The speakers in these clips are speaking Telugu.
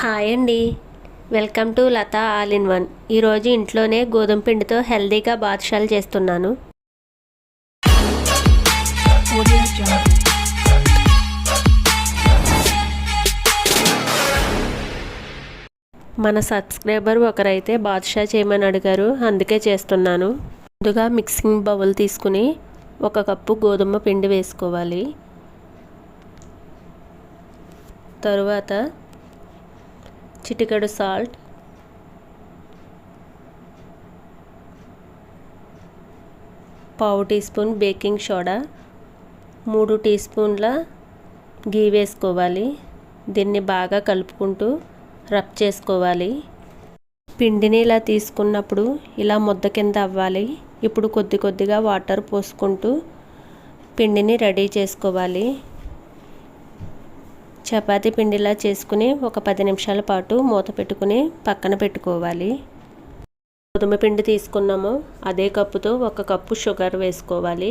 హాయ్ అండి. Welcome to Latha all in one. ఈరోజు ఇంట్లోనే గోధుమ పిండితో హెల్దీగా బాదుషాలు చేస్తున్నాను. మన సబ్స్క్రైబర్ ఒకరైతే బాదుషా చేయమని అడిగారు. అందుకే చేస్తున్నాను. ముందుగా మిక్సింగ్ బౌల్ తీసుకుని ఒక కప్పు గోధుమ పిండి వేసుకోవాలి. తరువాత చిటికెడు సాల్ట్. పావు టీ స్పూన్ బేకింగ్ సోడా. మూడు టీ స్పూన్ల గీ వేసుకోవాలి. దీన్ని బాగా కలుపుకుంటూ రబ్ చేసుకోవాలి. పిండిని ఇలా తీసుకున్నప్పుడు ఇలా ముద్ద కింద అవ్వాలి. ఇప్పుడు కొద్ది కొద్దిగా వాటర్ పోసుకుంటూ పిండిని రెడీ చేసుకోవాలి. చపాతీ పిండిలా చేసుకుని ఒక పది నిమిషాల పాటు మూత పెట్టుకుని పక్కన పెట్టుకోవాలి. గోధుమ పిండి తీసుకున్నాము. అదే కప్పుతో ఒక కప్పు షుగర్ వేసుకోవాలి.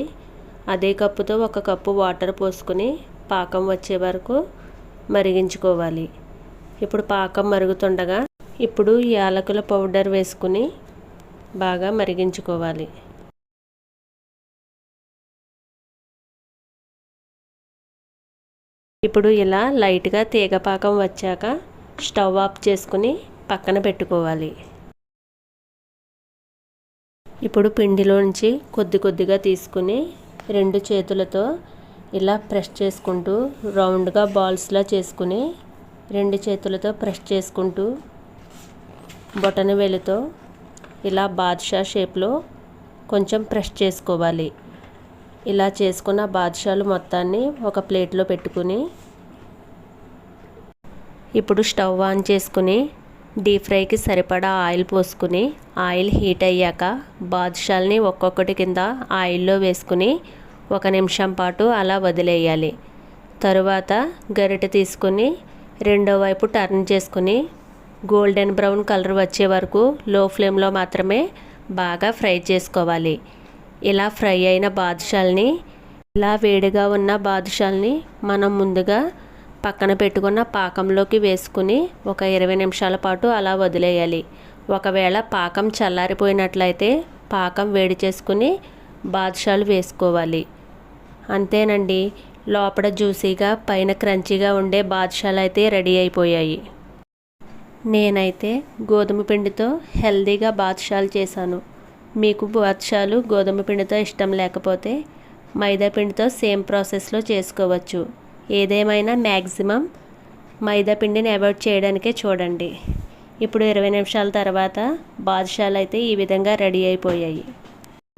అదే కప్పుతో ఒక కప్పు వాటర్ పోసుకుని పాకం వచ్చే వరకు మరిగించుకోవాలి. ఇప్పుడు పాకం మరుగుతుండగా ఇప్పుడు యాలకుల పౌడర్ వేసుకుని బాగా మరిగించుకోవాలి. ఇప్పుడు ఇలా లైట్గా తీగపాకం వచ్చాక స్టవ్ ఆఫ్ చేసుకుని పక్కన పెట్టుకోవాలి. ఇప్పుడు పిండిలోంచి కొద్ది కొద్దిగా తీసుకుని రెండు చేతులతో ఇలా ప్రెస్ చేసుకుంటూ రౌండ్గా బాల్స్లా చేసుకుని రెండు చేతులతో ప్రెస్ చేసుకుంటూ బొటన వేలుతో ఇలా బాద్షా షేప్లో కొంచెం ప్రెస్ చేసుకోవాలి. ఇలా చేసుకున్న బాద్షాలు మొత్తాన్ని ఒక ప్లేట్లో పెట్టుకుని ఇప్పుడు స్టవ్ ఆన్ చేసుకుని డీప్ ఫ్రైకి సరిపడా ఆయిల్ పోసుకుని ఆయిల్ హీట్ అయ్యాక బాదుషాల్ని ఒక్కొక్కటి కింద ఆయిల్లో వేసుకుని ఒక నిమిషం పాటు అలా వదిలేయాలి. తరువాత గరిటె తీసుకుని రెండో వైపు టర్న్ చేసుకుని గోల్డెన్ బ్రౌన్ కలర్ వచ్చే వరకు లో ఫ్లేమ్లో మాత్రమే బాగా ఫ్రై చేసుకోవాలి. ఇలా ఫ్రై అయిన బాదుషాల్ని ఇలా వేడిగా ఉన్న బాదుషాల్ని మనం ముందుగా పక్కన పెట్టుకున్న పాకంలోకి వేసుకుని ఒక ఇరవై నిమిషాల పాటు అలా వదిలేయాలి. ఒకవేళ పాకం చల్లారిపోయినట్లయితే పాకం వేడి చేసుకుని బాదుషాలు వేసుకోవాలి. అంతేనండి లోపల జ్యూసీగా పైన క్రంచీగా ఉండే బాదుషాలు అయితే రెడీ అయిపోయాయి. నేనైతే గోధుమ పిండితో హెల్దీగా బాదుషాలు చేశాను. మీకు బాద్షాలు గోధుమ పిండితో ఇష్టం లేకపోతే మైదా పిండితో సేమ్ ప్రాసెస్లో చేసుకోవచ్చు. ఏదేమైనా మ్యాక్సిమం మైదా పిండిని అవాయిడ్ చేయడానికే చూడండి. ఇప్పుడు ఇరవై నిమిషాల తర్వాత బాదుషాలు అయితే ఈ విధంగా రెడీ అయిపోయాయి.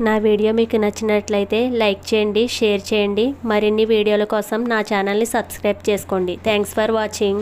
నా వీడియో మీకు నచ్చినట్లయితే లైక్ చేయండి షేర్ చేయండి. మరిన్ని వీడియోల కోసం నా ఛానల్ని సబ్స్క్రైబ్ చేసుకోండి. Thanks for watching.